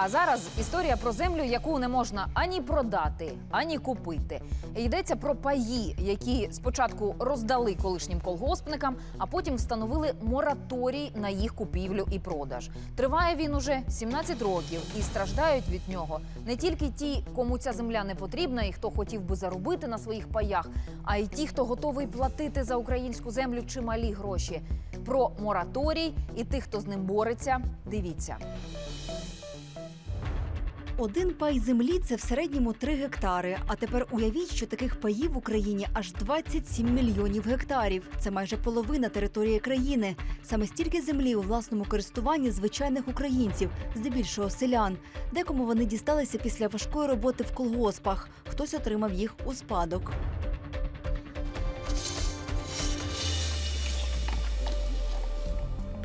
А зараз історія про землю, яку не можна ані продати, ані купити. Йдеться про паї, які спочатку роздали колишнім колгоспникам, а потім встановили мораторій на їх купівлю і продаж. Триває він уже 17 років, і страждають від нього не тільки ті, кому ця земля не потрібна, і хто хотів би заробити на своїх паях, а й ті, хто готовий платити за українську землю чималі гроші. Про мораторій і тих, хто з ним бореться, дивіться. Один пай землі це в середньому 3 гектари. А тепер уявіть, що таких паїв в Україні аж 27 мільйонів гектарів. Це майже половина території країни. Саме стільки землі у власному користуванні звичайних українців, здебільшого селян. Декому вони дісталися після важкої роботи в колгоспах. Хтось отримав їх у спадок.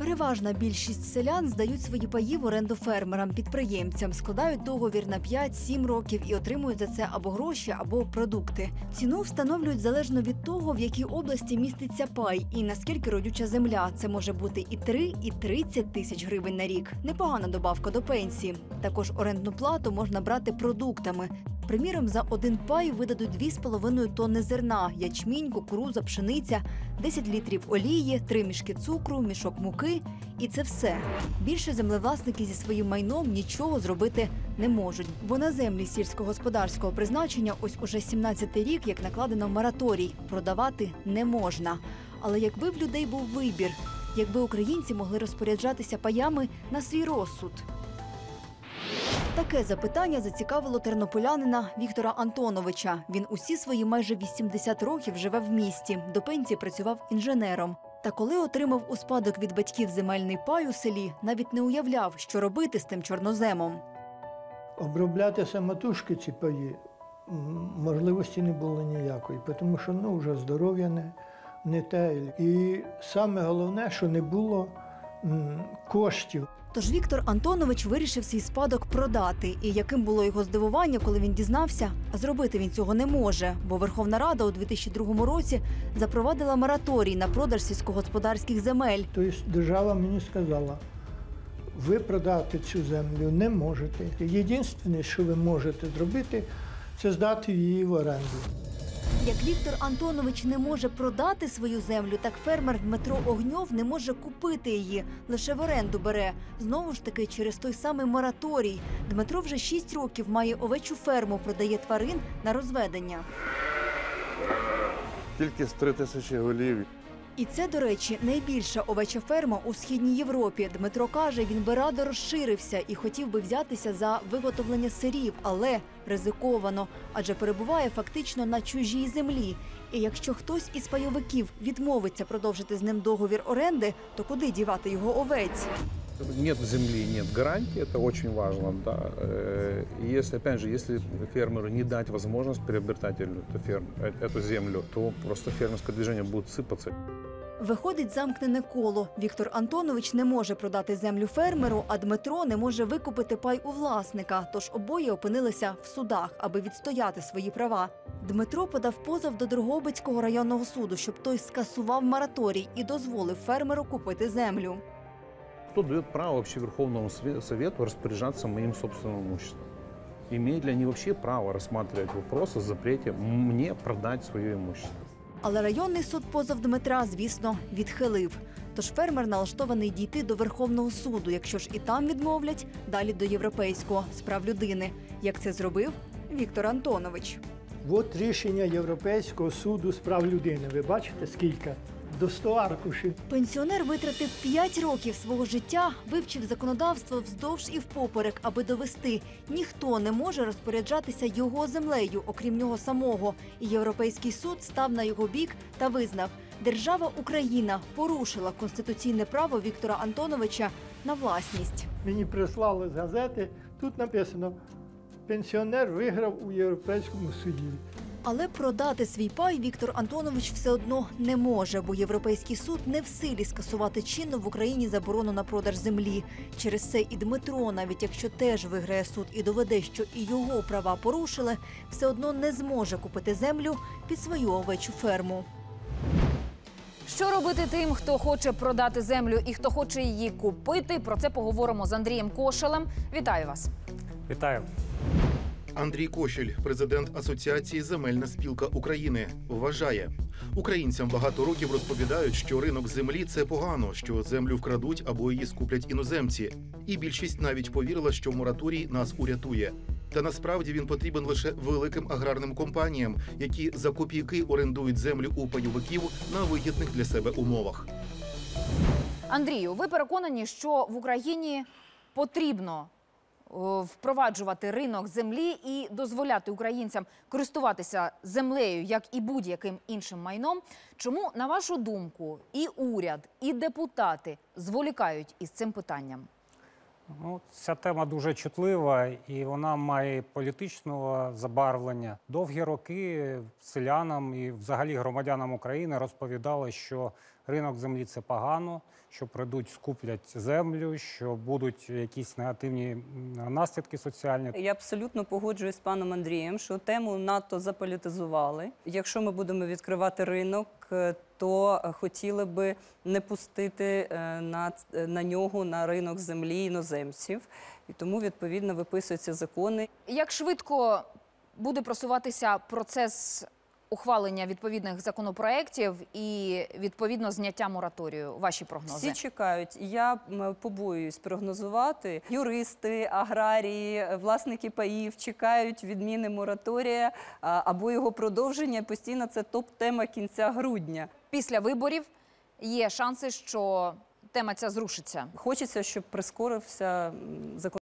Переважна більшість селян здають свої паї в оренду фермерам, підприємцям, складають договір на 5-7 років і отримують за це або гроші, або продукти. Ціну встановлюють залежно від того, в якій області міститься пай і наскільки родюча земля. Це може бути і 3, і 30 тисяч гривень на рік. Непогана добавка до пенсії. Також орендну плату можна брати продуктами. Приміром, за один пай видадуть 2,5 тонни зерна, ячмінь, кукуруза, пшениця, 10 літрів олії, 3 мішки цукру, мішок муки. І це все. Більше землевласники зі своїм майном нічого зробити не можуть, бо на землі сільськогосподарського призначення ось уже 17-й рік, як накладено мораторій, продавати не можна. Але якби в людей був вибір, якби українці могли розпоряджатися паями на свій розсуд. Таке запитання зацікавило тернополянина Віктора Антоновича. Він усі свої майже 80 років живе в місті. До пенсії працював інженером. Та коли отримав у спадок від батьків земельний пай у селі, навіть не уявляв, що робити з тим чорноземом. Обробляти самотужки ці паї можливості не було ніякої, тому що ну, вже здоров'я не, не те. І саме головне, що не було коштів. Тож Віктор Антонович вирішив свій спадок продати. І яким було його здивування, коли він дізнався, зробити він цього не може, бо Верховна Рада у 2002 році запровадила мораторій на продаж сільськогосподарських земель. Тобто держава мені сказала, ви продати цю землю не можете. Єдине, що ви можете зробити, це здати її в оренду. Як Віктор Антонович не може продати свою землю, так фермер Дмитро Огньов не може купити її, лише в оренду бере. Знову ж таки, через той самий мораторій. Дмитро вже 6 років має овечу ферму, продає тварин на розведення. Тільки з 3 тисячі голів. І це, до речі, найбільша овеча ферма у східній Європі. Дмитро каже, він би радо розширився і хотів би взятися за виготовлення сирів, але ризиковано, адже перебуває фактично на чужій землі. І якщо хтось із пайовиків відмовиться продовжити з ним договір оренди, то куди дівати його овець? Нет земли, нет гарантии, это очень важно. Да. Э, И если, опять же, если фермеру не дать возможность приобретателю эту, ферм, э, эту землю, то просто фермерское движение будет сыпаться. Виходить замкнене коло. Віктор Антонович не може продати землю фермеру, а Дмитро не може викупити пай у власника. Тож обоє опинилися в судах, аби відстояти свої права. Дмитро подав позов до Дрогобицького районного суду, щоб той скасував мораторій і дозволив фермеру купити землю. Кто дает право вообще Верховному Совету распоряжаться моим собственным имуществом? Имеет ли они вообще право рассматривать вопрос о запрете мне продать свое имущество? Але районний суд позов Дмитра, звісно, відхилив. Тож фермер налаштований дійти до Верховного суду. Якщо ж і там відмовлять, далі до європейського з прав людини. Як це зробив Віктор Антонович. От рішення Європейського суду з прав людини. Ви бачите, скільки? До 100 аркушів. Пенсіонер витратив 5 років свого життя, вивчив законодавство вздовж і впоперек, аби довести, ніхто не може розпоряджатися його землею, окрім нього самого. І європейський суд став на його бік та визнав, держава Україна порушила конституційне право Віктора Антоновича на власність. Мені прислали з газети, тут написано, пенсіонер виграв у Європейському суді. Але продати свій пай Віктор Антонович все одно не може, бо європейський суд не в силі скасувати чинну в Україні заборону на продаж землі. Через це і Дмитро, навіть якщо теж виграє суд і доведе, що і його права порушили, все одно не зможе купити землю під свою овечу ферму. Що робити тим, хто хоче продати землю і хто хоче її купити? Про це поговоримо з Андрієм Кошелем. Вітаю вас. Вітаю. Андрій Кошель, президент Асоціації Земельна спілка України, вважає, українцям багато років розповідають, що ринок землі це погано, що землю вкрадуть або її скуплять іноземці. І більшість навіть повірила, що мораторій нас урятує. Та насправді він потрібен лише великим аграрним компаніям, які за копійки орендують землю у пайовиків на вигідних для себе умовах. Андрію, ви переконані, що в Україні потрібно впроваджувати ринок землі і дозволяти українцям користуватися землею, як і будь-яким іншим майном. Чому, на вашу думку, і уряд, і депутати зволікають із цим питанням? Ну, ця тема дуже чутлива і вона має політичного забарвлення. Довгі роки селянам і взагалі громадянам України розповідали, що ринок землі це погано, що прийдуть, скуплять землю, що будуть якісь негативні наслідки соціальні. Я абсолютно погоджуюсь з паном Андрієм, що тему надто заполітизували. Якщо ми будемо відкривати ринок, е, то е, хотіли би не пустити е, на, на нього на ринок землі іноземців. І тому відповідно виписуються закони. Як швидко буде просуватися процес ухвалення відповідних законопроєктів і відповідно зняття мораторію? Ваші прогнози? Всі чекають. Я побоююсь прогнозувати. Юристи, аграрії, е, власники паїв чекають відміни мораторія або його продовження. Постійно це топ-тема кінця грудня. Після виборів є шанси, що тема ця зрушиться. Хочеться, щоб прискорився закон.